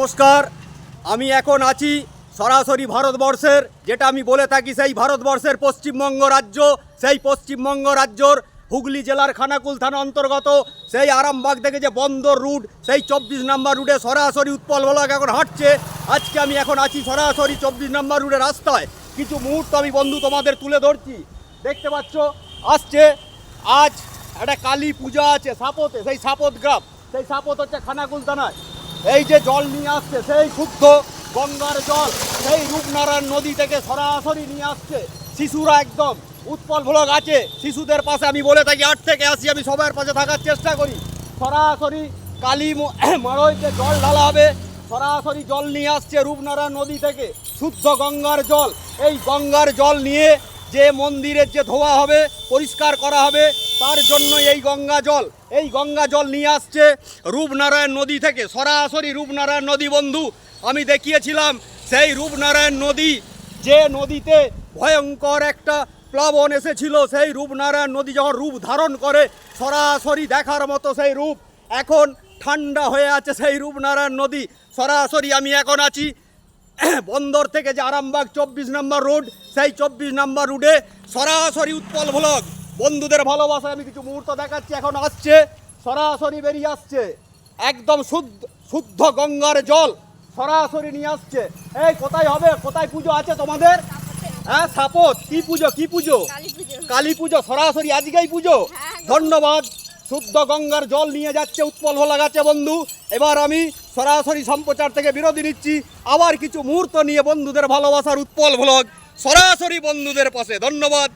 নমস্কার, আমি এখন আছি সরাসরি ভারতবর্ষের, যেটা আমি বলে থাকি সেই ভারতবর্ষের পশ্চিমবঙ্গ রাজ্য, সেই পশ্চিমবঙ্গ রাজ্যর হুগলি জেলার খানাকুল থানা অন্তর্গত, সেই আরামবাগ থেকে যে বন্দর রুট, সেই চব্বিশ নম্বর রুটে সরাসরি উৎপল বলাক এখন হাঁটছে। আজকে আমি এখন আছি সরাসরি চব্বিশ নম্বর রুটে রাস্তায়। কিছু মুহূর্ত আমি বন্ধু তোমাদের তুলে ধরছি। দেখতে পাচ্ছ, আসছে, আজ একটা কালী পূজা আছে সাপতে, সেই সাপত গ্রাম, সেই সাপত হচ্ছে খানাকুল থানায়। এই যে জল নিয়ে আসছে, সেই শুদ্ধ গঙ্গার জল, সেই রূপনারায়ণ নদী থেকে সরাসরি নিয়ে আসছে। শিশুরা একদম উৎপল ভ্লগ আছে। শিশুদের পাশে আমি বলে থাকি, আট থেকে আসি আমি সবার পাশে থাকার চেষ্টা করি। সরাসরি কালী ম- মাড়ইতে জল ঢালা হবে। সরাসরি জল নিয়ে আসছে রূপনারায়ণ নদী থেকে। শুদ্ধ গঙ্গার জল। এই গঙ্গার জল নিয়ে যে মন্দিরের যে ধোয়া হবে, পরিষ্কার করা হবে, তার জন্য এই গঙ্গা জল। এই গঙ্গা জল নিয়ে আসছে রূপনারায়ণ নদী থেকে। সরাসরি রূপনারায়ণ নদী, বন্ধু, আমি দেখিয়েছিলাম সেই রূপনারায়ণ নদী, যে নদীতে ভয়ঙ্কর একটা প্লাবন এসেছিল। সেই রূপনারায়ণ নদী যখন রূপ ধারণ করে, সরাসরি দেখার মতো সেই রূপ। এখন ঠান্ডা হয়ে আছে সেই রূপনারায়ণ নদী। সরাসরি আমি এখন আছি বন্দর থেকে যে আরামবাগ চব্বিশ নম্বর রোড সেই চব্বিশ নম্বর রোডে সরাসরি উৎপল ভ্লগ বন্ধুদের ভালোবাসায় আমি কিছু মুহূর্ত দেখাচ্ছি এখন আসছে সরাসরি বেরিয়ে আসছে। একদম শুদ্ধ শুদ্ধ গঙ্গার জল সরাসরি নিয়ে আসছে। এই কোথায় হবে? কোথায় পুজো আছে তোমাদের? হ্যাঁ সাপত কি পুজো কি পুজো? কালী পুজো। সরাসরি আজকেই পুজো? হ্যাঁ। ধন্যবাদ। শুদ্ধ গঙ্গার জল নিয়ে যাচ্ছে উৎপল ভোলা গাছে বন্ধু। এবার আমি সরাসরি সম্প্রচার থেকে বিরতি নিচ্ছি। আবার কিছু মুহূর্ত নিয়ে বন্ধুদের ভালোবাসার উৎপল ভ্লগ সরাসরি বন্ধুদের পাশে। ধন্যবাদ।